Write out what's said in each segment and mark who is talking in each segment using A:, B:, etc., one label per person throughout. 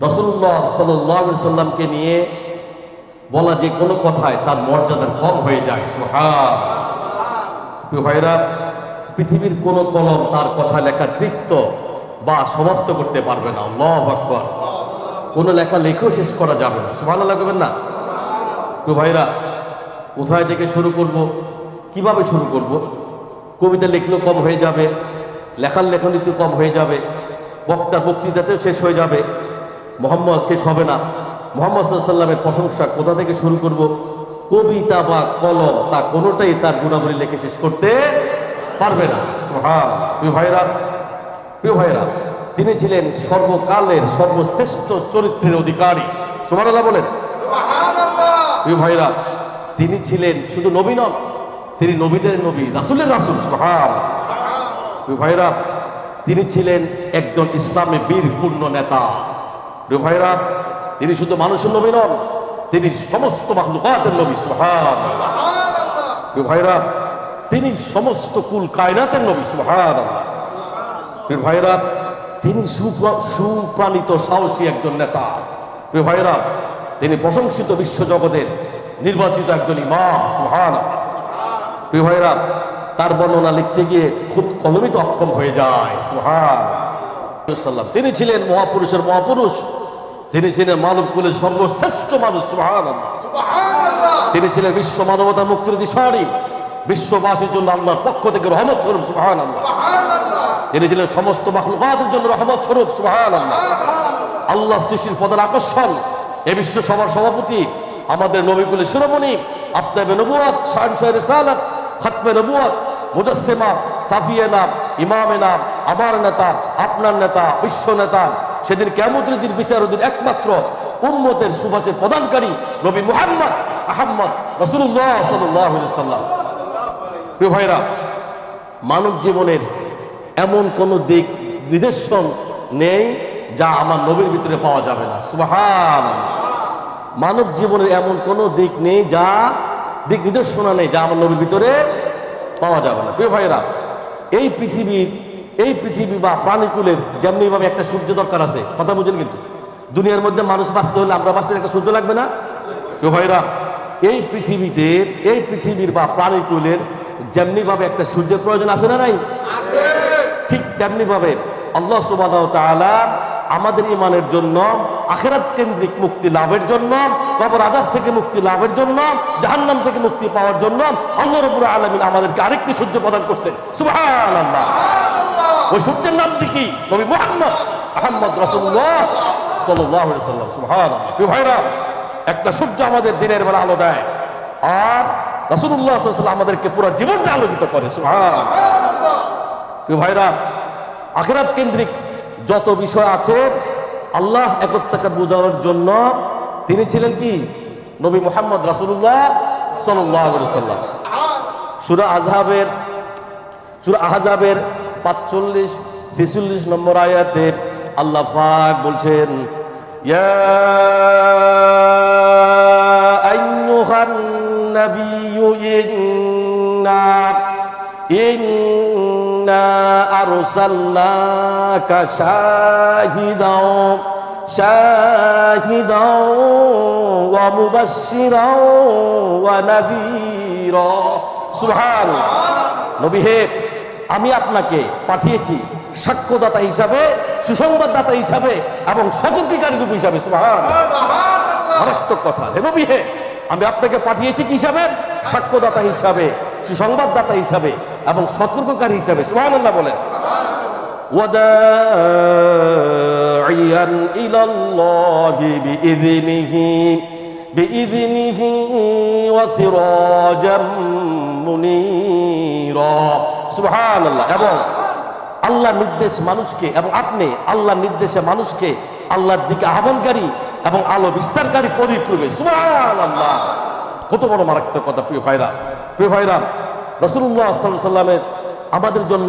A: রসুল্লাহ সাল্লাহ সাল্লামকে নিয়ে বলা যে কোনো কথায় তার মর্যাদার কম হয়ে যায় ভাইরা পৃথিবীর কোনো কলম তার কথা লেখা তৃপ্ত বা সমাপ্ত করতে পারবে না। আল্লাহ আকবর। কোনো লেখা লেখেও শেষ করা যাবে না। সুহান লাগবেন না? ভাইরা কোথায় থেকে শুরু করব? কীভাবে শুরু করব? কবিতা লিখলেও কম হয়ে যাবে, লেখার লেখনীতে কম হয়ে যাবে, বক্তার বক্তৃতাতেও শেষ হয়ে যাবে। মোহাম্মদ শেষ হবে না। মোহাম্মদ সাল্লামের প্রশংসা কোথা থেকে শুরু করব? কবিতা বা কলম তা কোনোটাই তার গুণাবলী লেখে শেষ করতে পারবে না। সোহান প্রিয় ভাইরা প্রিয় ভাইরা তিনি ছিলেন সর্বকালের সর্বশ্রেষ্ঠ চরিত্রের অধিকারী। সোমান বলেন। প্রিয় ভাইরা তিনি ছিলেন শুধু নবী নন তিনি নবীদের নবী রাসুলের রাসুল। সোহান প্রিয় ভাইরা তিনি ছিলেন একজন ইসলামে বীর পূর্ণ নেতা। প্রিয় ভাইরা তিনি শুধু মানুষের নবী নন, তিনি সমস্ত মাহলুকাতের নবী সুহান ভাইরা তিনি সমস্ত কুল কায়নাতের নবী সুহান ভাইরা তিনি সুপ্র- সুপ্রাণিত, সাহসী একজন নেতা। ভাইরা তিনি প্রশংসিত বিশ্বজগতের নির্বাচিত একজন ইমাম সুহান ভাইরা তার বর্ণনা লিখতে গিয়ে খুব কলমিত অক্ষম হয়ে যায় সুহান সাল্লাম। তিনি ছিলেন মহাপুরুষের মহাপুরুষ। তিনি ছিলেন মানব কুলের সর্বশ্রেষ্ঠ মানুষ তিনি ছিলেন বিশ্ব মানবতা মুক্তির দিশারি বিশ্ববাসীর জন্য আল্লাহর পক্ষ থেকে রহমত স্বরূপ সুহান আল্লাহ তিনি ছিলেন সমস্ত মাহলুকাতের জন্য রহমত স্বরূপ সুহান আল্লাহ আল্লাহ সৃষ্টির প্রধান আকর্ষণ। এ বিশ্ব সভার সভাপতি আমাদের নবীকুলের শিরোমণি আপনাবে নবুয়াত শাহনশাহ রিসালাত খাতমে নবুয়াত মুজাসসিমা সাফিয়ে নাম ইমামে নাম আমার নেতা, আপনার নেতা, বিশ্ব নেতা, সেদিন কেমতের দিন বিচারদিন একমাত্র উম্মতের সুভাষের প্রদানকারী নবী মুহাম্মদ আহম্মদ রসুল্লাহ ভাইরা, মানব জীবনের এমন কোন দিক নিদর্শন নেই যা আমার নবীর ভিতরে পাওয়া যাবে না। সুবাহান মানব জীবনের এমন কোন দিক নেই যা, দিক নিদর্শনা নেই যা আমার নবীর ভিতরে পাওয়া যাবে না। প্রিয় ভাইরা, এই পৃথিবীর এই পৃথিবী বা প্রাণীকুলের যেমনিভাবে একটা সূর্য দরকার আছে কথা বুঝেন কিন্তু। দুনিয়ার মধ্যে মানুষ বাঁচতে হলে আমরা বাঁচতে একটা সূর্য লাগবে না? প্রিয় ভাইরা এই পৃথিবীতে এই পৃথিবীর বা প্রাণীকুলের যেমনিভাবে একটা সূর্যের প্রয়োজন আছে না নাই? ঠিক তেমনি ভাবে আল্লাহ সুবাহ আমাদের ইমানের জন্য আখেরাত কেন্দ্রিক মুক্তি লাভের জন্য কবর আজাব থেকে মুক্তি লাভের জন্য জাহান্নাম থেকে মুক্তি পাওয়ার জন্য আল্লাহ রবুল আলমিন আমাদেরকে আরেকটি সূর্য প্রদান করছে করছেন। সুবহানাল্লাহ। ওই সূর্যের নামটি কি নবী মোহাম্মদ। আহমদ রসুল্লাহ আলাইহি সাল্লাম সুবহানাল্লাহ। প্রিয় ভাইরা, একটা সূর্য আমাদের দিনের বেলা আলো দেয়। আর সাল্লাম আমাদেরকে পুরো জীবনটা আলোকিত করে। সুবহানাল্লাহ। প্রিয় ভাইরা, আখেরাত কেন্দ্রিক যত বিষয় আছে, আল্লাহ একত্রাকার বোঝানোর জন্য তিনি ছিলেন কি? নবী মোহাম্মদ রাসুল্লাহ সাল্লাম সুরা আজহাবের সুরা আহজাবের পাঁচচল্লিশ, ছেচল্লিশ নম্বর আয়াতে আল্লাহ পাক বলছেন আরসাল্লাকা শাহিদাও শাহিদা ওয়া মুবাশশিরা ওয়া নাযীরা। সুবহান নবী হে আমি আপনাকে পাঠিয়েছি সাক্ষ্যদাতা হিসাবে সুসংবাদদাতা হিসাবে এবং সতর্কীকারী রূপ হিসাবে সুবহান মারাত্মক কথা হে নবী হে আমি আপনাকে পাঠিয়েছি কি হিসাবে সাক্ষ্যদাতা হিসাবে সুসংবাদদাতা হিসাবে এবং সতর্ককারী হিসাবে সুবহানাল্লাহ বলেন وداعيا إلى الله بإذنه بإذنه وسراجا منيرا সুহান আল্লাহ এবং আল্লাহ নির্দেশ মানুষকে এবং আপনি আল্লাহ নির্দেশে মানুষকে আল্লাহর দিকে আহ্বানকারী এবং আলো বিস্তারকারী পরিক্রমে সুহান আল্লাহ কত বড় মারাত্মক কথা, প্রিয় ভাইরা। প্রিয় ভাইরা রসুল্লাহ সাল্লামের আমাদের জন্য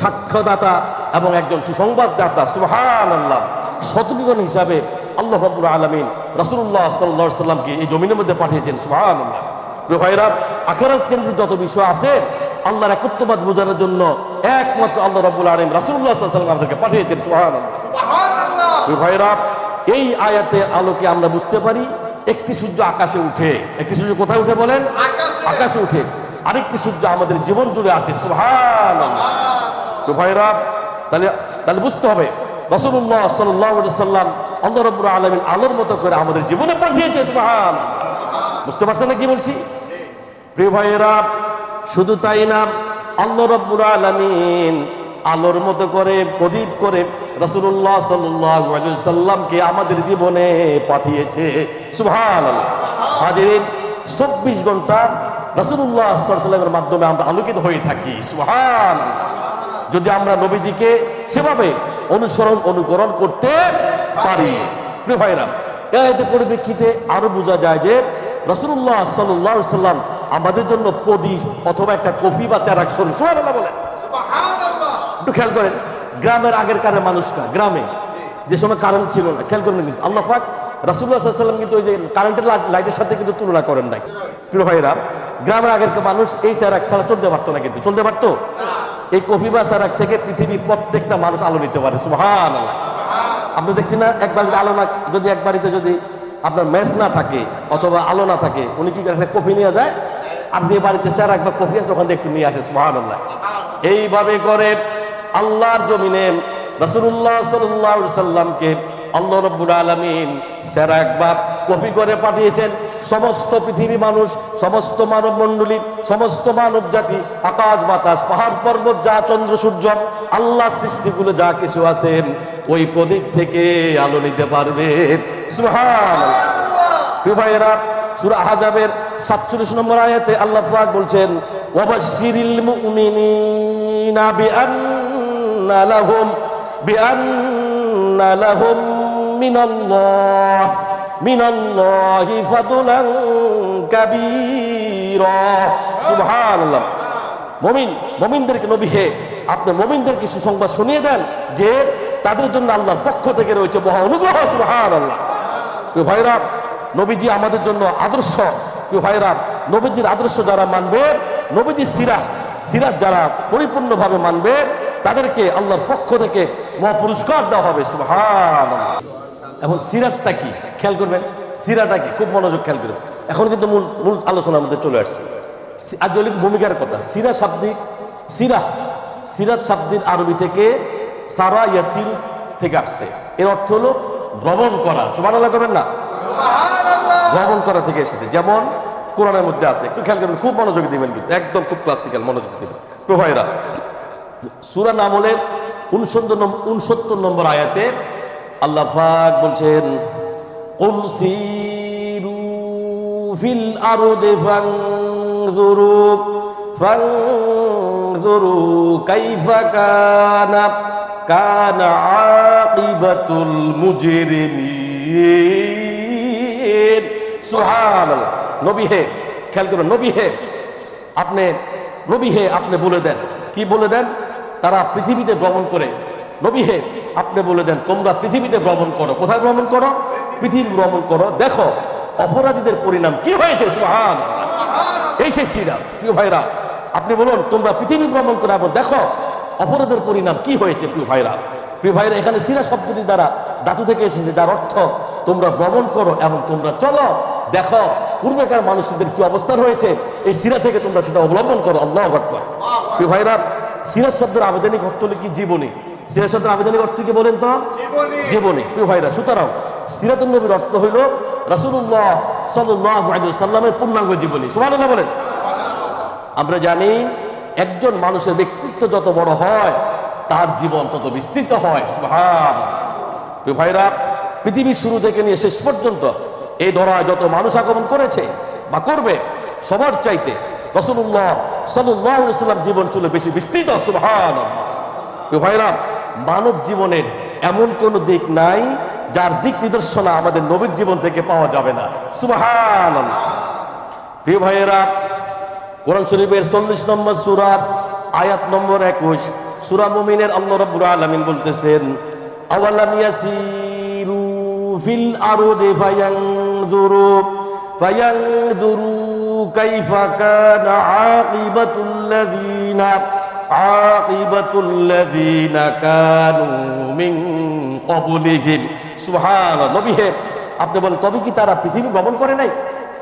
A: সাক্ষ্যদাতা এবং একজন সুসংবাদদাতা সুহান আল্লাহ শতনিগণ হিসাবে আল্লাহ রবুল আলমিন রসুল্লাহ সাল্লা সাল্লামকে এই জমিনের মধ্যে পাঠিয়েছেন সুহান আল্লাহ প্রিয় ভাইরা, আখেরাত কেন্দ্রে যত বিষয় আছে আল্লাহর একত্ববাদ বোঝানোর জন্য একমাত্র আল্লাহ রব্বুল আলম রাসুল্লাহ সাল্লাম আমাদেরকে পাঠিয়েছেন আল্লাহ ভাইরা এই আয়াতের আলোকে আমরা বুঝতে পারি একটি সূর্য আকাশে উঠে। একটি সূর্য কোথায় উঠে বলেন? আকাশে। উঠে। আরেকটি সূর্য আমাদের জীবন জুড়ে আছে সুহান ভাইরা তাহলে তাহলে বুঝতে হবে রসুল্লাহ সাল্লাম আল্লাহ রব্বুর আলমিন আলোর মতো করে আমাদের জীবনে পাঠিয়েছে সুহান বুঝতে পারছেন না কি বলছি? প্রিয় ভাইয়েরা শুধু তাই না, আল্লাহ রব্বুর আলমিন আলোর মতো করে, প্রদীপ করে রসুল্লাহ সাল্লামকে আমাদের জীবনে পাঠিয়েছে। সুহান হাজির চব্বিশ ঘণ্টা রসুল্লাহ সাল্লামের মাধ্যমে আমরা আলোকিত হয়ে থাকি। সুহান যদি আমরা নবীজিকে সেভাবে অনুসরণ, অনুকরণ করতে পারি। প্রিয় ভাইরা এতে পরিপ্রেক্ষিতে আরও বোঝা যায় যে রসুল্লাহ সাল্লাহ সাল্লাম আমাদের জন্য প্রদীপ অথবা একটা কফি বা চারাক সরু বলেন। একটু খেয়াল করেন গ্রামের আগের কারের মানুষটা গ্রামে। যে সময় কারেন্ট ছিল না খেয়াল করবেন কিন্তু আল্লাহ ফাক রাসুল্লাহ সাল্লাম কিন্তু ওই যে কারেন্টের লাইটের সাথে কিন্তু তুলনা করেন নাই। প্রিয় ভাইরা গ্রামের আগের মানুষ এই চারাক ছাড়া চলতে পারতো না কিন্তু। চলতে পারতো? এই কফি বা চারাক থেকে পৃথিবীর প্রত্যেকটা মানুষ আলো নিতে পারে সুহান আপনি দেখছি না এক বাড়িতে আলো না যদি এক বাড়িতে যদি আপনার ম্যাচ না থাকে অথবা আলো না থাকে উনি কি করে একটা কফি নিয়ে যায়? আর যে বাড়িতে চার একবার কফি আছে, ওখান থেকে একটু নিয়ে আসে সুহান আল্লাহ এইভাবে করে আল্লাহর জমিনে রসুল্লাহ সাল্লাহ সাল্লামকে আল্লাহ রব্বুল আলমিন সেরা একবার কপি করে পাঠিয়েছেন। সমস্ত পৃথিবী মানুষ, সমস্ত মানব মণ্ডলী সমস্ত মানব জাতি আকাশ, বাতাস, পাহাড়, পর্বত, যা চন্দ্র, সূর্য, আল্লাহ সৃষ্টিগুলো যা কিছু আছে, ওই প্রদীপ থেকে আলো নিতে পারবে। সুহান ভাইয়েরা, সুরা আহাজাবের সাতচল্লিশ নম্বর আয়াতে আল্লাহ ফাক বলছেন, ওয়াবাশশিরিল মুমিনিনা বিআন্না লাহুম বিআন্না লাহুম মিনাল্লাহ, মিনাল্লাহি ফাদলান কাবীরা। সুবহানাল্লাহ। মুমিন, মুমিনদেরকে নবী হে, আপনি মুমিনদেরকে সুসংবাদ শুনিয়ে দেন যে তাদের জন্য আল্লাহর পক্ষ থেকে রয়েছে মহা অনুগ্রহ, সুবহানাল্লাহ। প্রিয় ভাইরা, নবীজি আমাদের জন্য আদর্শ প্রিয় ভাইরা নবীজির আদর্শ যারা মানবে নবীজির সিরা সিরাজ যারা পরিপূর্ণভাবে মানবে তাদেরকে আল্লাহর পক্ষ থেকে মহা পুরস্কার দেওয়া হবে সুহান এবং সিরাতটা কি? খেয়াল করবেন সিরাটা কি? খুব মনোযোগ খেয়াল করবেন। এখন কিন্তু মূল মূল আলোচনার মধ্যে চলে আসছে। আঞ্চলিক ভূমিকার কথা? সিরা শাব্দিক সিরা সিরাত শাব্দিক আরবি থেকে সারা ইয়াসির থেকে আসছে। এর অর্থ হলো ভ্রমণ করা। সুমান করবেন না? ভ্রমণ করা থেকে এসেছে। যেমন কোরআনের মধ্যে আছে। একটু খেয়াল করবেন, খুব মনোযোগ দিবেন কিন্তু, একদম খুব ক্লাসিক্যাল মনোযোগ দিবেন। প্রভাইরা সুরা নামলের উনসত্তর উনসত্তর নম্বর আয়াতে আল্লাহ ফাক বলছেন ফিল আরদে ফাংযুরু ফাংযুরু কাইফা কানা কানা আকিবাতুল মুজরিমিন। সুবহানাল্লাহ। নবী হে, খেয়াল করুন নবী হে, আপনি, নবী হে, আপনি বলে দেন। কি বলে দেন? তারা পৃথিবীতে ভ্রমণ করে। নবী হে, আপনি বলে দেন, তোমরা পৃথিবীতে ভ্রমণ করো। কোথায় ভ্রমণ করো? পৃথিবী ভ্রমণ করো। দেখো, অপরাধীদের পরিণাম কি হয়েছে? সুহান এই সেই সিরা প্রিয় ভাইরা, আপনি বলুন, তোমরা পৃথিবী ভ্রমণ করে এবং দেখো, অপরাধের পরিণাম কি হয়েছে, প্রিয় ভাইরা? প্রিয় ভাইরা, এখানে সিরা শব্দটি দ্বারা ধাতু থেকে এসেছে, যার অর্থ, তোমরা ভ্রমণ করো এবং তোমরা চলো দেখো পূর্বেকার মানুষদের কি অবস্থান হয়েছে এই সিরা থেকে তোমরা সেটা অবলম্বন করো আল্লাহ আকবর। প্রিয় ভাইরা সিরাজ শব্দের আবেদনিক অর্থ হলো কি? জীবনী। সিরাজ শব্দের আবেদনিক অর্থ কি বলেন তো? জীবনী। প্রিয় ভাইরা সুতরাং সিরাতুল নবীর অর্থ হইল আলাইহি সাল্লামের পূর্ণাঙ্গ জীবনী। সুবহানাল্লাহ বলেন। আমরা জানি একজন মানুষের ব্যক্তিত্ব যত বড় হয় তার জীবন তত বিস্তৃত হয়। ভাইরা পৃথিবীর শুরু থেকে নিয়ে শেষ পর্যন্ত এই ধরায় যত মানুষ আগমন করেছে বা করবে, সবার চাইতে রসুল্লাহ সাল্লাম জীবন চলে বেশি বিস্তৃত প্রিয় ভাইরা, মানব জীবনের এমন কোন দিক নাই যার দিক নিদর্শনা আমাদের নবীর জীবন থেকে পাওয়া যাবে না সুবহান প্রিয় ভাইয়েরা, কোরআন শরীফের চল্লিশ নম্বর সুরার আয়াত নম্বর একুশ, সুরা মুমিনের আল্লাহ রাব্বুল আলামিন বলতেছেন, আওয়ালাম ইয়াসিরু ফিল আরদি ফায়ানজুরু ফায়ানজুরু কাইফা কানা আকিবাতুল লাযিনা আকিবাতুল লাযিনা কানু মিন ক্বাবলিহিম সুহান নবী হে, আপনি বলেন, তবে কি তারা পৃথিবী ভ্রমণ করে নাই?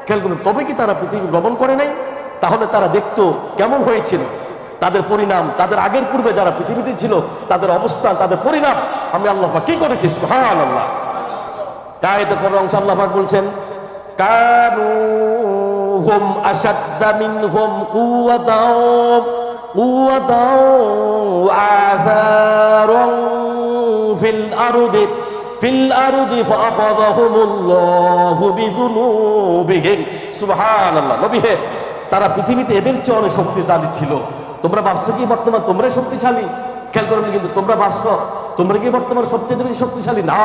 A: খেয়াল করুন, তবে কি তারা পৃথিবী ভ্রমণ করে নাই? তাহলে তারা দেখতো কেমন হয়েছিল। তাদের পরিণাম, তাদের আগের পূর্বে যারা পৃথিবীতে ছিল, তাদের অবস্থান, তাদের পরিণাম, আমি আল্লাহ কি করেছি? সুহান আল্লাহ আয়াতের পর অংশ আল্লাহ পাক বলছেন, কানু হুম আসাদ্দা মিনহুম কুওয়াতাও কুওয়াতাও আযারান ফিল আরদি ফিল আরদি ফাআখাযাহুমুল্লাহু বিযুনুবিহিম। সুবহানাল্লাহ, নবী হে, তারা পৃথিবীতে এদের চেয়ে অনেক শক্তিশালী ছিল। তোমরা ভাবছ কি বর্তমান তোমরাই শক্তিশালী? খেয়াল করবেন কিন্তু তোমরা ভাবছ, তোমরা কি বর্তমান সবচেয়ে বেশি শক্তিশালী? না।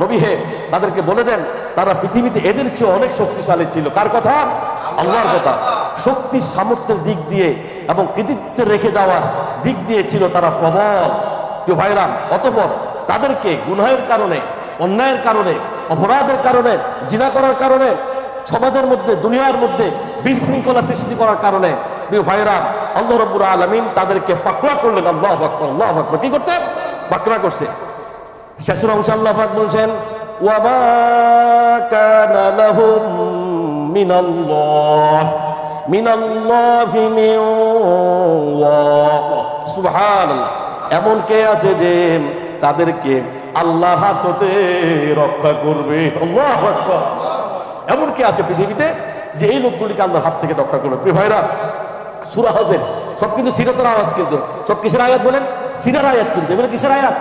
A: নবী হে তাদেরকে বলে দেন, তারা পৃথিবীতে এদের চেয়ে অনেক শক্তিশালী ছিল। কার কথা? আল্লাহর কথা। শক্তি সামর্থ্যের দিক দিয়ে এবং কৃতিত্ব রেখে যাওয়ার দিক দিয়ে ছিল তারা প্রবল। কেউ ভাইরাম অতপর তাদেরকে গুনাহের কারণে, অন্যায়ের কারণে, অপরাধের কারণে, জিনা করার কারণে, সমাজের মধ্যে, দুনিয়ার মধ্যে বিশৃঙ্খলা সৃষ্টি করার কারণে, প্রিয় ভাইরা আল্লাহ রব্বুর আলমিন তাদেরকে পাকড়া করলেন। আল্লাহ আকবর আল্লাহ আকবর। কি করছে? পাকড়া করছে। শেষের অংশ আল্লাহ পাক বলছেন মিন এমন কে আছে যে তাদেরকে আল্লাহর হাত হতে রক্ষা করবে? এমন কে আছে পৃথিবীতে যে এই লোকগুলিকে আল্লাহর হাত থেকে রক্ষা করবে? প্রিয় ভাইরা, সুরা হজের সব কিন্তু সিরতের আওয়াজ কিন্তু সব কিসের আয়াত বলেন, সিরার আয়াত কিন্তু। এগুলো কিসের আয়াত?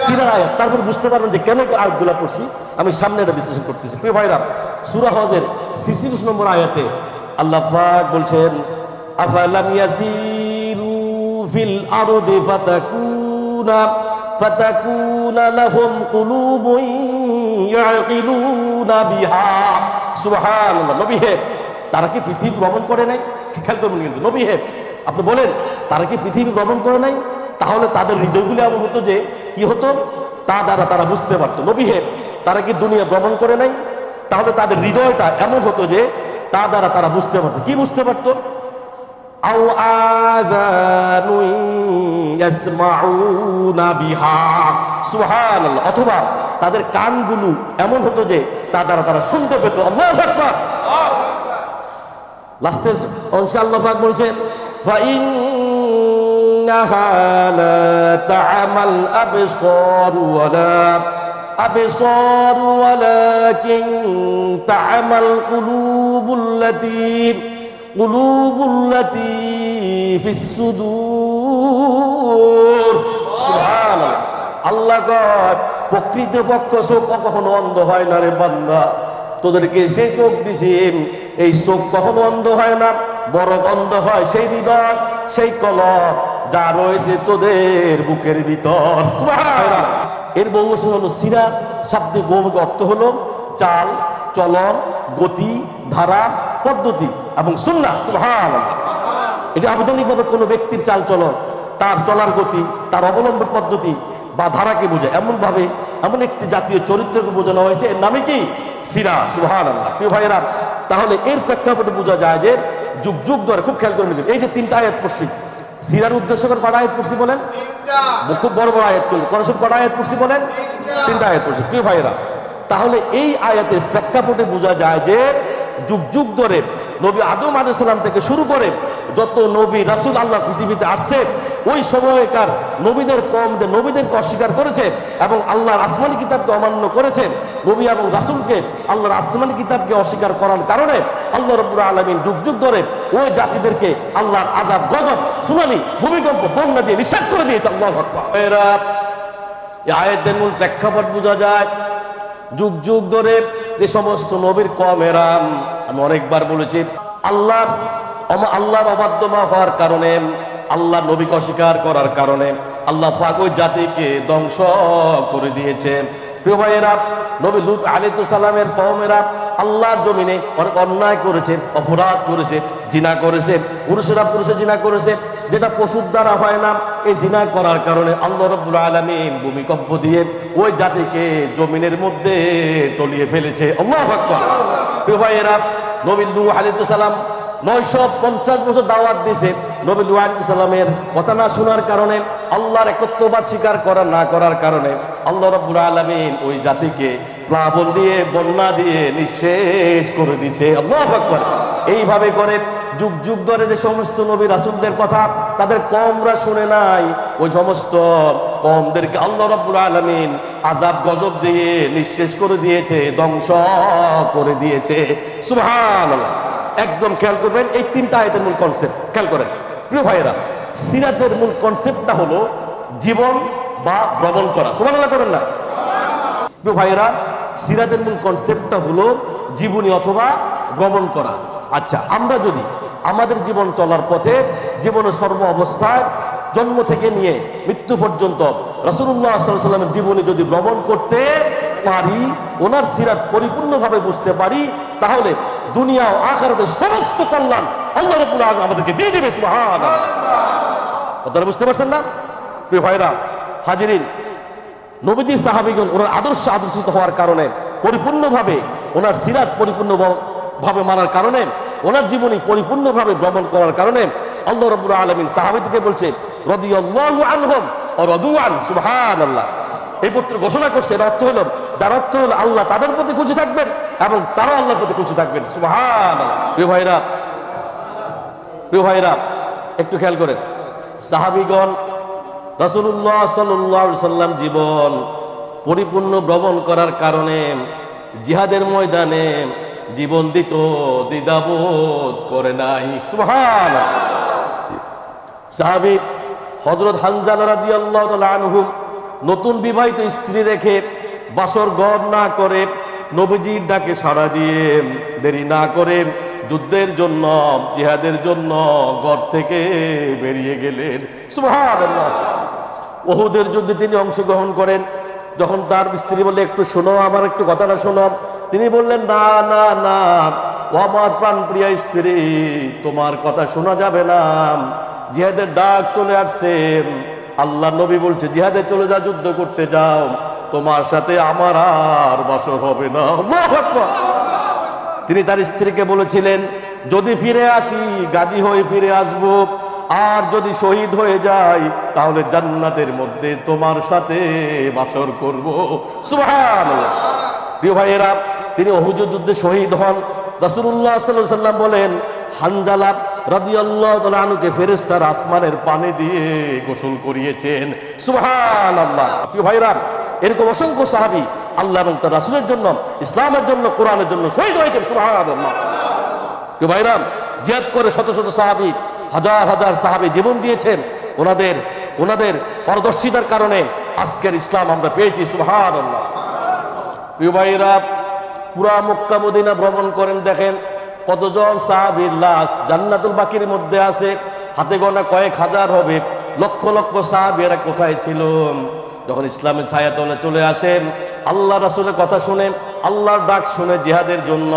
A: সিরার আয়াত, তারপর বুঝতে পারবেন যে কেন আয়াতগুলা পড়ছি। আমি সামনে এটা বিশ্লেষণ করতেছি। প্রিয় ভাইরা, সুরা হজের সিসিরিশ নম্বর আয়াতে আল্লাহ পাক বলছেন, আফালাম ইয়াসিরু ফিল আরদি ফাতাকুনা ফাতাকুনা লাহুম কুলুবুন ইয়াকিলুনা বিহা। সুবহানাল্লাহ, নবী হে, তারা কি পৃথিবী ভ্রমণ করে নাই? খেয়াল করবেন কিন্তু, নবী হে, আপনি বলেন, তারা কি পৃথিবী ভ্রমণ করে নাই? তাহলে তাদের হৃদয়গুলি এমন হতো যে কি হতো? তা দ্বারা তারা বুঝতে পারতো। নবী হে তারা কি দুনিয়া ভ্রমণ করে নাই? তাহলে তাদের হৃদয়টা এমন হতো যে তা দ্বারা তারা বুঝতে পারতো। কি বুঝতে পারতো? আও সুবহানাল্লাহ। অথবা তাদের কানগুলো এমন হতো যে তা দ্বারা তারা শুনতে পেত। আল্লাহু আকবার। লাস্টের অংশে আল্লাহ বলছেন فإنها لا تعمى الأبصار ولا أبصار ولكن تعمى القلوب التي قلوب التي في الصدور سبحان الله আল্লাহ কয় প্রকৃত পক্ষ চোখ কখনো অন্ধ হয় না রে বান্দা তোদেরকে সেই চোখ দিছি এই চোখ কখনো অন্ধ হয় না বড় অন্ধ হয় সেই হৃদয় সেই কলম যা রয়েছে তোদের বুকের ভিতর। এর বহু বছর হলো সিরা শাব্দিক বহুমুখী অর্থ হলো চাল চলন গতি ধারা পদ্ধতি এবং সুন্না সুবহানাল্লাহ। এটা আবেদনিকভাবে কোনো ব্যক্তির চাল চলন তার চলার গতি তার অবলম্বন পদ্ধতি বা ধারাকে বোঝায় এমন ভাবে এমন একটি জাতীয় চরিত্রকে বোঝানো হয়েছে। এর নামে কি? সিরা সুহান আল্লাহ প্রিয় ভাইয়েরা তাহলে এর প্রেক্ষাপটে বোঝা যায় যে যুগ যুগ ধরে খুব খেয়াল করে নিবেন এই যে তিনটা আয়াত পড়ছি সিরার উদ্দেশ্য করে কটা আয়াত পড়ছি বলেন? খুব বড় বড় আয়াত করলেন কোন সব কটা আয়াত পড়ছি বলেন? তিনটা। আয়াত পড়ছি। প্রিয় ভাইয়েরা তাহলে এই আয়াতের প্রেক্ষাপটে বোঝা যায় যে যুগ যুগ ধরে নবী আদম আলাইসাল্লাম থেকে শুরু করে যত নবী, রাসুল আল্লাহ পৃথিবীতে আসছে, ওই সময়কার নবীদের কমদের নবীদেরকে অস্বীকার করেছে এবং আল্লাহর আসমানি কিতাবকে অমান্য করেছে, নবী এবং রাসুলকে আল্লাহর আসমানি কিতাবকে অস্বীকার করার কারণে আল্লাহ রব্বুর আলমিন যুগ যুগ ধরে ওই জাতিদেরকে আল্লাহর আজাব গজব সুনানি ভূমিকম্প, বন্যা দিয়ে নিঃশ্বাস করে দিয়েছে আল্লাহ আয়াতের মূল প্রেক্ষাপট বোঝা যায়, যুগ যুগ ধরে যে সমস্ত নবীর কম কমেরাম আমি অনেকবার বলেছি, আল্লাহর আল্লাহর অবাধ্যমা হওয়ার কারণে, আল্লাহ নবীকে অস্বীকার করার কারণে, আল্লাহ ওই জাতিকে ধ্বংস করে দিয়েছে। প্রিয় ভাইয়েরা, নবী লুত সালামের কমেরা আল্লাহর জমিনে অনেক অন্যায় করেছে, অপরাধ করেছে, জিনা করেছে, পুরুষেরা পুরুষে জিনা করেছে, যেটা পশুর দ্বারা হয় না, এই জিনা করার কারণে আল্লাহ রব্বুল আলমিন ভূমিকম্প দিয়ে ওই জাতিকে জমিনের মধ্যে টলিয়ে ফেলেছে। আল্লাহ আকবার। প্রিয় ভাইয়েরা, নবী লু আলিতু সালাম নয়শো পঞ্চাশ বছর দাওয়াত দিয়েছে। নবী লু কথা না শোনার কারণে, আল্লাহর একত্ববাদ স্বীকার করা না করার কারণে আল্লাহ রাব্বুল আলামিন ওই জাতিকে প্লাবন দিয়ে, বন্যা দিয়ে নিঃশেষ করে দিছে আল্লাহ আকবার। এইভাবে করে যুগ যুগ ধরে যে সমস্ত নবী রাসূলদের কথা তাদের কমরা শুনে নাই, ওই সমস্ত কমদেরকে আল্লাহ রাব্বুল আলামিন আজাব গজব দিয়ে নিঃশেষ করে দিয়েছে, ধ্বংস করে দিয়েছে। সুবহানাল্লাহ। একদম খেয়াল করবেন, এই তিনটা আয়াতের মূল কনসেপ্ট খেয়াল করেন। প্রিয় ভাইয়েরা, সিরাতের মূল কনসেপ্টটা হলো জীবন বা ভ্রমণ করা। সুবহানাল্লাহ করেন না? প্রিয় ভাইয়েরা, সিরাতের মূল কনসেপ্টটা হলো জীবনী অথবা ভ্রমণ করা। আচ্ছা আমরা যদি আমাদের জীবন চলার পথে জীবনের সর্ব অবস্থায় জন্ম থেকে নিয়ে মৃত্যু পর্যন্ত রসুল্লাহ সাল্লামের জীবনী যদি ভ্রমণ করতে পারি, ওনার সিরাত পরিপূর্ণভাবে বুঝতে পারি, তাহলে দুনিয়া ও আখারাতের সমস্ত কল্যাণ আল্লাহ রবুল্লাহ আমাদেরকে দিয়ে দেবে সুহান কথাটা বুঝতে পারছেন না? প্রিয় ভাইরা, হাজিরিন, নবীজির সাহাবিগণ ওনার আদর্শ আদর্শিত হওয়ার কারণে, পরিপূর্ণভাবে ওনার সিরাত পরিপূর্ণ ভাবে মানার কারণে, ওনার জীবনী পরিপূর্ণভাবে ভ্রমণ করার কারণে, আল্লাহ রব্বুল আলমিন সাহাবিদিকে বলছে রদিয়াল্লাহু আনহুম ও রদুয়ান সুবহানাল্লাহ। এই পত্র ঘোষণা করছে, এর অর্থ হলো, যার অর্থ হলো আল্লাহ তাদের প্রতি খুশি থাকবেন এবং তারা আল্লাহর প্রতি খুশি থাকবেন। ভাইরা একটু খেয়াল করেন। সাহাবিগণ, রাসূলুল্লাহ সাল্লাল্লাহু আলাইহি সাল্লাম জীবন পরিপূর্ণ ভ্রমণ করার কারণে জিহাদের ময়দানে জীবন দিত, দ্বিধাবোধ করে নাই। সুহান সাহাবী হযরত হানজালা রাদিয়াল্লাহু তাআলা আনহুম নতুন বিবাহিত স্ত্রী রেখে বাসর গড় না করে নবীজির ডাকে সাড়া দিয়ে দেরি না করে যুদ্ধের জন্য, জিহাদের জন্য ঘর থেকে বেরিয়ে গেলেন। ওহুদের যুদ্ধে তিনি অংশগ্রহণ করেন। যখন তার স্ত্রী বলে, একটু শোনো, আমার একটু কথাটা শোনো। তিনি বললেন, না না না, ও আমার প্রাণ প্রিয়া স্ত্রী, তোমার কথা শোনা যাবে না। জিহাদের ডাক চলে আসছে। আল্লাহ নবী বলছে, জিহাদে চলে যা যুদ্ধ করতে যাও। তোমার সাথে আমার আর বাসর হবে না। তিনি তার স্ত্রীকে বলেছিলেন, যদি ফিরে আসি, গাদি হয়ে ফিরে আসব। আর যদি শহীদ হয়ে যাই, তাহলে জান্নাতের মধ্যে তোমার সাথে বাসর করব। সুবহানাল্লাহ। প্রিয় ভাইয়েরা, তিনি অহুজ যুদ্ধে শহীদ হন। সাল্লাল্লাহু সাল্লাম বলেন, হানজালা রাদিয়াল্লাহু তাআলা আনুকে ফেরেশতার আসমানের পানি দিয়ে গোসল করিয়েছেন। সুবহানাল্লাহ। প্রিয় ভাইরাম এরকম অসংখ্য সাহাবী আল্লাহ এবং তার রাসূলের জন্য, ইসলামের জন্য, কোরআনের জন্য শহীদ হয়েছেন। সুবহানাল্লাহ। প্রিয় ভাইরা, জিয়াদ করে শত শত সাহাবী, হাজার হাজার সাহাবী জীবন দিয়েছেন। ওনাদের ওনাদের পারদর্শিতার কারণে আজকের ইসলাম আমরা পেয়েছি। সুবহানাল্লাহ। প্রিয় ভাইরা পুরা মক্কা মদিনা ভ্রমণ করেন, দেখেন কতজন সাহাবীর লাশ জান্নাতুল বাকির মধ্যে আছে, হাতে গোনা কয়েক হাজার হবে, লক্ষ লক্ষ সাহাবীরা কোথায় ছিল যখন ইসলামের ছায়াতলে চলে আসেন, আল্লাহ রাসূলের কথা শুনে, আল্লাহর ডাক শুনে জিহাদের জন্য,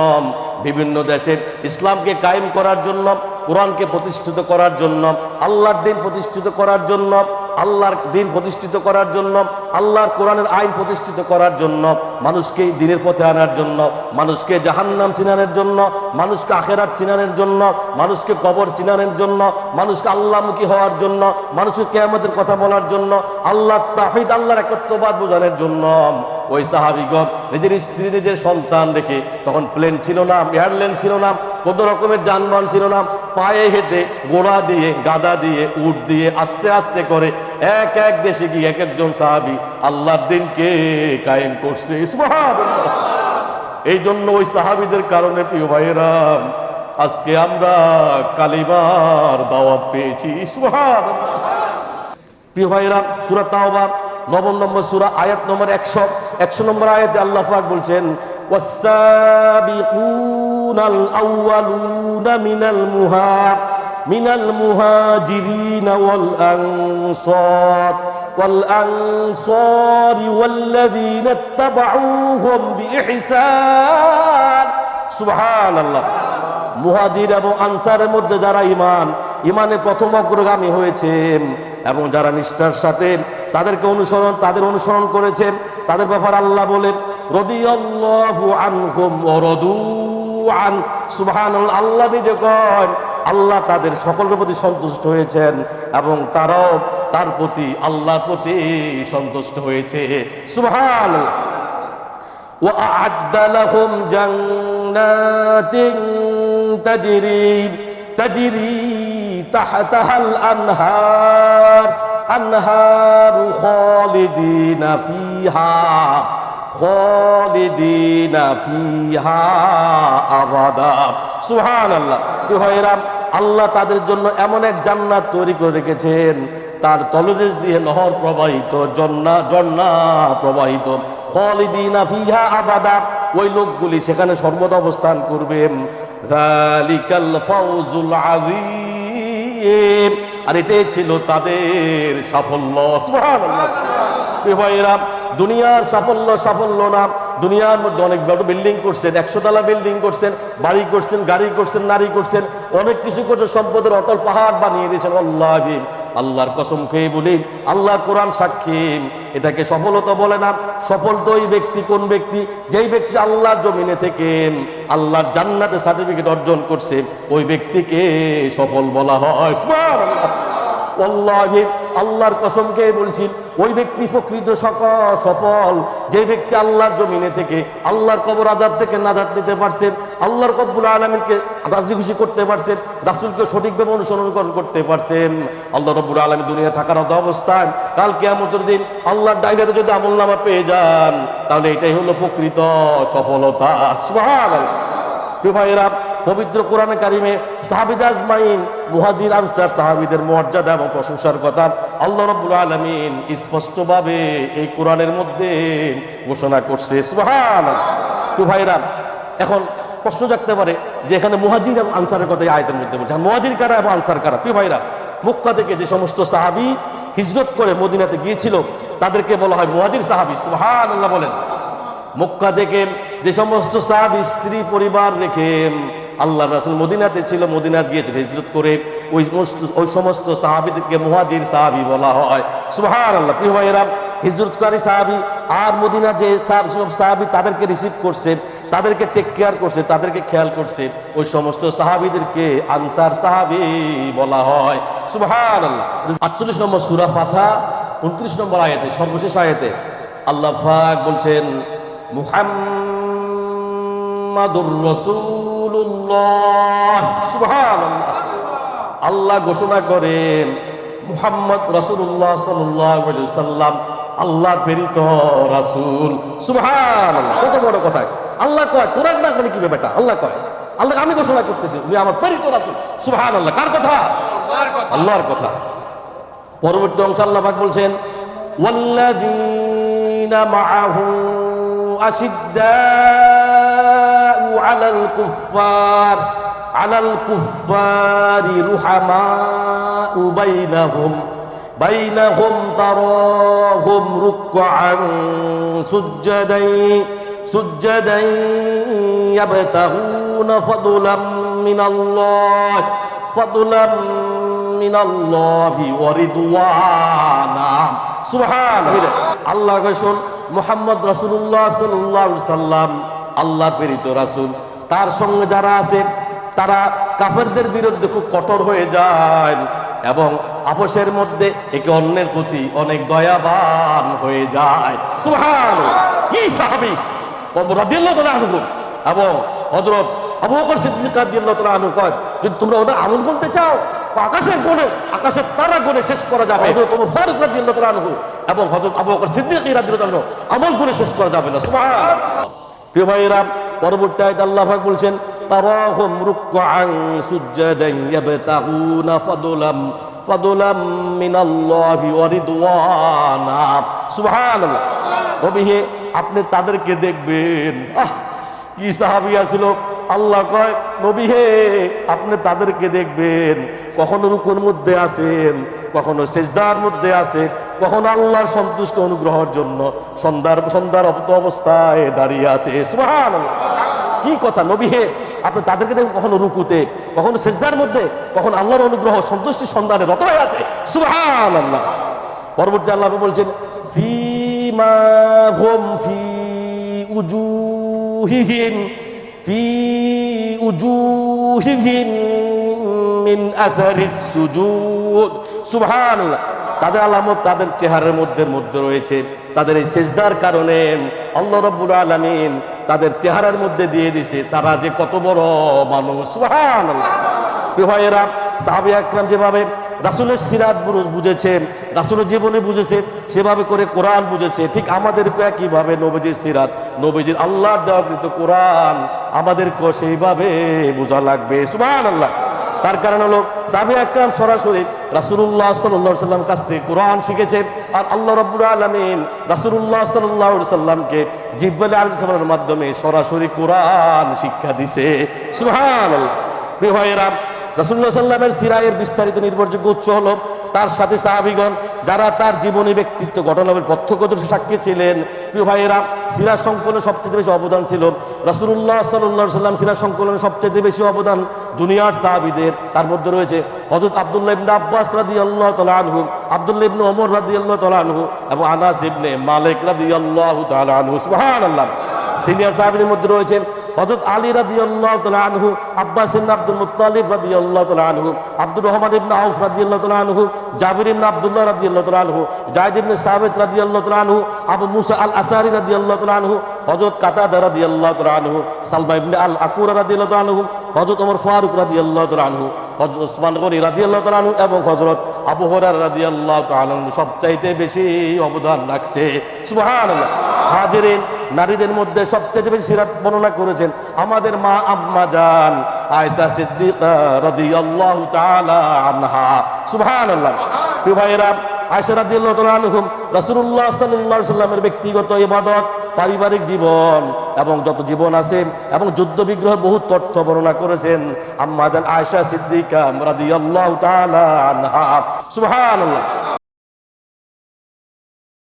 A: বিভিন্ন দেশে ইসলামকে কায়েম করার জন্য, কোরআনকে প্রতিষ্ঠিত করার জন্য, আল্লাহর দিন প্রতিষ্ঠিত করার জন্য আল্লাহর দিন প্রতিষ্ঠিত করার জন্য, আল্লাহর কোরআনের আইন প্রতিষ্ঠিত করার জন্য, মানুষকে দিনের পথে আনার জন্য, মানুষকে জাহান্নাম চিনানের জন্য, মানুষকে আখেরাত চিনানের জন্য, মানুষকে কবর চিনানের জন্য, মানুষকে আল্লাহমুখী হওয়ার জন্য, মানুষকে কেয়ামতের কথা বলার জন্য, আল্লাহ তাহিদ আল্লাহর একত্ববাদ বোঝানোর জন্য ওই সাহাবিগণ নিজের স্ত্রী, নিজের সন্তান রেখে তখন প্লেন ছিল না এয়ারলাইন ছিল না কত রকমের যানবাহন ছিল না, পায়ে হেঁটে গোড়া দিয়ে, গাদা দিয়ে, উট দিয়ে আস্তে আস্তে করে এক এক দেশে গিয়ে এক একজন সাহাবি আল্লাহর দিনকে কায়েম করছে। এই জন্য ওই সাহাবিদের কারণে প্রিয় ভাইয়েরা, আজকে আমরা কালিমার দাওয়াত পেয়েছি। সুবহানাল্লাহ। প্রিয় ভাইরা সুরা তাওবা, নবম নম্বর সুরা, আয়াত নম্বর একশো। একশো নম্বর আয়াতে আল্লাহ পাক বলছেন والسابقون الأولون من المها من المهاجرين والأنصار والأنصار والذين اتبعوهم بإحسان سبحان الله মুহাজির এবং আনসারের মধ্যে যারা ইমান ইমানে প্রথম অগ্রগামী হয়েছেন এবং যারা নিষ্ঠার সাথে তাদেরকে অনুসরণ তাদের অনুসরণ করেছেন তাদের ব্যাপার আল্লাহ বলেন আন আল্লাহ নিজে কন আল্লাহ তাদের সকলের প্রতি সন্তুষ্ট হয়েছেন এবং তারাও তার প্রতি, আল্লাহর প্রতি সন্তুষ্ট হয়েছে। সুহান ওয়া আদালাহুম জান্নাতিন তাজরি তাজরি আনহার আনহারু খালিদিনা ফিহা খালিদিনা ফিহা আবাদা। সুবহানাল্লাহ। কি হয় আল্লাহ তাদের জন্য এমন এক জান্নাত তৈরি করে রেখেছেন। তার তলদেশ দিয়ে নহর প্রবাহিত, জন্না জন্না প্রবাহিত। খলিদিনা ফিহা আবাদা। ওই লোকগুলি সেখানে সর্বদা অবস্থান করবে। যালিকাল ফাউজুল আযীম। আর এটাই ছিল তাদের সাফল্য ভাইরা দুনিয়ার সাফল্য সাফল্য না। দুনিয়ার মধ্যে অনেক বড় বিল্ডিং করছেন একশো তলা বিল্ডিং করছেন, বাড়ি করছেন, গাড়ি করছেন, নারী করছেন, অনেক কিছু করছেন, সম্পদের অটল পাহাড় বানিয়ে দিয়েছেন, আল্লাহ আল্লাহর কসম খেয়ে বলি, আল্লাহর কোরআন সাক্ষী। এটাকে সফলতা বলে না, সফল তো ওই ব্যক্তি কোন ব্যক্তি? যেই ব্যক্তি আল্লাহর জমিনে থেকে আল্লাহর জান্নাতে সার্টিফিকেট অর্জন করছে, ওই ব্যক্তিকে সফল বলা হয়। সুবহানাল্লাহ। আল্লাহর কসমকে বলছি, ওই ব্যক্তি প্রকৃত সফল। যে ব্যক্তি আল্লাহর জমিনে থেকে, আল্লাহর কবর আজাদ থেকে নাজাদ দিতে পারছেন, আল্লাহর কব্বুল আলমিনকে রাজি খুশি করতে পারছেন, রাসুলকে সঠিকভাবে অনুসরণ করতে পারছেন। আল্লাহ রব্বুল আলমী দুনিয়া থাকার মতো অবস্থান কাল কেয়ামতের দিন আল্লাহর ডাইনাতে যদি আমল নামা পেয়ে যান, তাহলে এটাই হলো প্রকৃত সফলতা। পবিত্র কোরআনে কারিমে সাহাবিদ আজমাইন, মুহাজির আনসার সাহাবিদের মর্যাদা এবং প্রশংসার কথা আল্লাহ রাব্বুল আলামিন স্পষ্টভাবে এই কোরআনের মধ্যে ঘোষণা করছে। সুবহানাল্লাহ। প্রিয় ভাইয়েরা এখন প্রশ্ন জাগতে পারে যে এখানে মুহাজির এবং আনসারের কথা আয়তের মধ্যে বলছে। মুহাজির কারা এবং আনসার কারা? প্রিয় ভাইরা, মক্কা থেকে যে সমস্ত সাহাবি হিজরত করে মদিনাতে গিয়েছিল, তাদেরকে বলা হয় মুহাজির সাহাবি। সুহান আল্লাহ বলেন। মুক্কা থেকে যে সমস্ত সাহাবি, স্ত্রী, পরিবার রেখে আল্লাহ রাসুল মদিনাতে ছিল, মদিনার গিয়ে হিজরত করে ওই ওই সমস্ত সাহাবিদেরকে মুহাজির সাহাবি বলা হয়। সুহার আল্লাহ প্রিয় ভাইয়েরা, হিজরতকারী সাহাবি আর মদিনা যে সব সাহাবি তাদেরকে রিসিভ করছে, তাদেরকে টেক কেয়ার করছে, তাদেরকে খেয়াল করছে, ওই সমস্ত সাহাবিদেরকে আনসার সাহাবি বলা হয়। সুবহান আল্লাহ আটচল্লিশ নম্বর সুরা ফাথা উনত্রিশ নম্বর আয়াতে, সর্বশেষ আয়াতে আল্লাহ ফাক বলছেন রসুল্লাহ আল্লাহ ঘোষণা করেন মুহাম্মদ রসুল্লাহ সাল্লাম আল্লাহ প্রেরিত রাসুল। সুহান কত বড় কথা। আল্লাহ কয় তোর না বলে কি ব্যাপারটা আল্লাহ কয়। আল্লাহ আমি ঘোষণা করতেছি উনি আমার প্রেরিত রাসুল। সুহান আল্লাহ কার কথা। আল্লাহর কথা। পরবর্তী অংশ আল্লাহ পাক বলছেন ওয়াল্লাযীনা মাআহু আশিদ্দা আলাল কুফার আলাল কুফারি রুহামা উবাইনাহুম বাইনাহুম তারাহুম রুকআন সুজ্জাদাই সুজ্জাদাই ইয়াবতাগুনা ফাদলাম মিনাল্লাহ ফাদলাম মিনাল্লাহি ওয়া রিদওয়ানা। সুবহানাল্লাহ। আল্লাহ কয় শুন মুহাম্মদ রাসূলুল্লাহ সাল্লাল্লাহু আলাইহি সাল্লাম আল্লাহ প্রেরিত রাসুল। তার সঙ্গে যারা আছে, তারা কাফেরদের বিরুদ্ধে খুব কঠোর হয়ে যায় এবং আপোষের মধ্যে একে অন্যের প্রতি অনেক দয়াবান হয়ে যায়। সুবহান কি সাহাবী? এবং হযরত আবু বকর সিদ্দিক আনহু কয়, যদি তোমরা ওদের আমল করতে চাও আকাশের কোণে, আকাশের তারা কোণে শেষ করা যাবে। ওমর ফারুক রাদিয়াল্লাহু আনহু এবং হযরত আবু বকর সিদ্দিক রাদিয়াল্লাহু আনহু আমল করে শেষ করা যাবে না। সুবহান প্রিয় ভাইরা পরবর্তী আয়াত আল্লাহ পাক বলছেন, তারাহুম রুকআন সুজদান ইয়াবতাগুনা ফাদলাম ফাদলাম মিনাল্লাহি ওয়া রিদওয়ানা। সুবহানাল্লাহ। নবীহে, আপনি তাদেরকে দেখবেন। আহ, কি সাহাবিয়া ছিল আল্লাহ কয় নবী হে আপনি তাদেরকে দেখবেন। কখনো রুকুর মধ্যে আছেন, কখনো সেজদার মধ্যে আছে কখনো আল্লাহর সন্তুষ্ট অনুগ্রহের জন্য সন্ধ্যার সন্ধ্যার অপ্ত অবস্থায় দাঁড়িয়ে আছে। সুবহানাল্লাহ। কি কথা, নবী হে, আপনি তাদেরকে দেখুন কখনো রুকুতে, কখনো সেজদার মধ্যে, কখন আল্লাহর অনুগ্রহ, সন্তুষ্টি সন্ধানে রত হয়ে আছে। সুহান আল্লাহ পরবর্তী আল্লাহ বলছেন সীমা হোম ফি উজুহিহিম ফি উজুহিহিম মিন আথারিস সুজুদ। সুবহানাল্লাহ। তাদের আলামত তাদের চেহারার মধ্যে মধ্যে রয়েছে। তাদের এই সেজদার কারণে আল্লাহ রব্বুল আলমিন তাদের চেহারার মধ্যে দিয়ে দিছে। তারা যে কত বড় মানুষ। প্রিয় ভাইয়েরা, সাহাবি আকরাম যেভাবে রাসুলের সিরাত বুঝেছে, রাসুলের জীবনে বুঝেছে, সেভাবে করে কোরআন বুঝেছে, ঠিক আমাদেরকে একইভাবে নবীজির সিরাত, নবীজির আল্লাহর দেওয়াকৃত কোরআন আমাদেরকেও সেইভাবে বোঝা লাগবে সুবহান আল্লাহ তার কারণ হলো জাবি আকরাম সরাসরি রাসুল্লাহ সাল্লাহ সাল্লাম কাছ থেকে কোরআন শিখেছে আর আল্লাহ রব্বুল আলমিন রাসুল্লাহ সাল্লাহ সাল্লামকে জিব্বাল আলসালামের মাধ্যমে সরাসরি কোরআন শিক্ষা দিছে। সুহান প্রিয় ভাইয়েরা রাসুল্লাহ সাল্লামের সিরায়ের বিস্তারিত নির্ভরযোগ্য উৎস হলো তার সাথে সাহাবিগণ, যারা তার জীবনী ব্যক্তিত্ব ঘটনার প্রত্যক্ষদর্শী সাক্ষী ছিলেন। প্রিয় ভাইয়েরা, সিরা সংকলনে সবচেয়ে বেশি অবদান ছিল রাসুল্লাহ সাল্লাহ সাল্লাম সিরা সংকলনে সবচেয়ে বেশি অবদান জুনিয়র সাহাবিদের। তার মধ্যে রয়েছে হজরত আবদুল্লাহ ইবনে আব্বাস রাদি আল্লাহ তালা আনহু, আবদুল্লাহ ইবনে ওমর রাদি আল্লাহ তালা আনহু এবং আনাস ইবনে মালিক রাদি আল্লাহ তালা আনহু। সুহান আল্লাহ সিনিয়র সাহাবিদের মধ্যে রয়েছে হজরত আলী রাদি আল্লাহ তালা আনহু, আব্বাস ইবনে আব্দুল মুত্তালিব রাদি আল্লাহ তালা আনহু, আব্দুর রহমান ইবনে আউফ রাদি আল্লাহ তালা আনহু, জাবির ইবনে আব্দুল্লাহ রাদি আল্লাহ তালা আনহু জাহিদ ইবনে সাবেদ রাদি আল্লাহ তালা আনহু, আবু মুসা আল আসারি রাদি আল্লাহ তালা আনহু হজরত কাতাদা রাদি আল্লাহ তালা আনহু, সালমা ইবনে আল আকুরা রাদি আল্লাহ তালা আনহু হজরত ওমর ফারুক রাদি আল্লাহ আনহু হজরত ওসমান গনি রাদি আল্লাহ আনহু এবং হজরত আবু হরার রাদি আল্লাহ আনহু সবচাইতে বেশি অবদান রাখছে। সুবহানাল্লাহ। হাজিরিন, নারীদের মধ্যে সবচেয়ে বেশি সিরাত বর্ণনা করেছেন আমাদের মা আম্মা জান আয়েশা সিদ্দিকা রাদিয়াল্লাহু তাআলা আনহা। সুবহানাল্লাহ। প্রিয় ভাইয়েরা, আয়েশা রাদিয়াল্লাহু তাআলা আনহুম রাসূলুল্লাহ সাল্লাল্লাহু আলাইহি সাল্লামের ব্যক্তিগত ইবাদত পারিবারিক জীবন এবং যত জীবন আছে এবং যুদ্ধ বিগ্রহের বহু তথ্য বর্ণনা করেছেন আম্মা আয়সা সিদ্দিকা রাদিয়াল্লাহু তাআলা আনহা। সুবহানাল্লাহ।